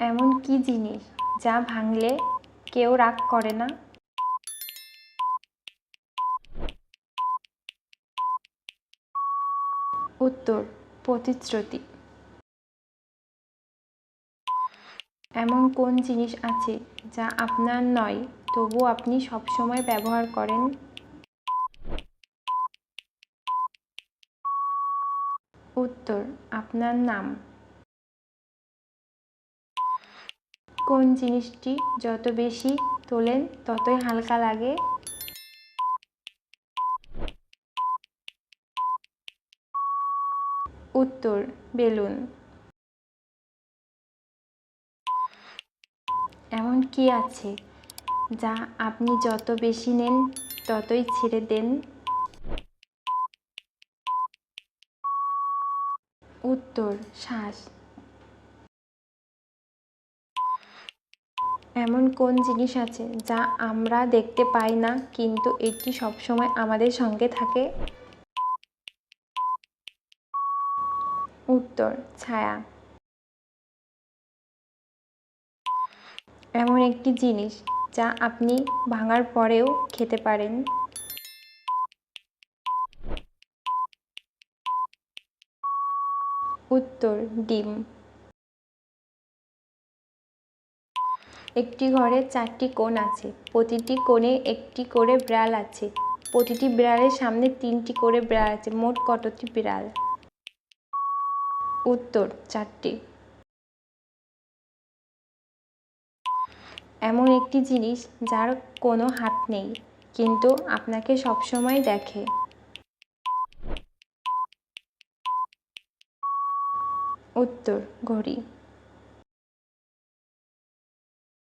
এমন কি জিনিস যা ভাঙলে কেউ রাগ করে না? উত্তর, প্রতিশ্রুতি। এমন কোন জিনিস আছে যা আপনার নয়, তবু আপনি সবসময় ব্যবহার করেন? উত্তর, আপনার নাম। কোন জিনিসটি যত বেশি তোলেন, ততই হালকা লাগে। উত্তর, বেলুন। এমন কি আছে যা আপনি যত বেশি নেন, ততই ছেড়ে দেন? উত্তর, শ্বাস। এমন কোন জিনিস আছে যা আমরা দেখতে পাই না, কিন্তু এটি সবসময় আমাদের সঙ্গে থাকে? উত্তর, ছায়া। এমন একটি জিনিস যা আপনি ভাঙার পরেও খেতে পারেন। উত্তর, ডিম। একটি ঘরে চারটি কোণ আছে, প্রতিটি কোণে একটি করে বিড়াল আছে। প্রতিটি বিড়ালের সামনে তিনটি করে বিড়াল আছে, মোট কতটি বিড়াল? উত্তর, চারটি। এমন একটি জিনিস যার কোনো হাত নেই, কিন্তু আপনাকে সবসময় দেখে। উত্তর, ঘড়ি।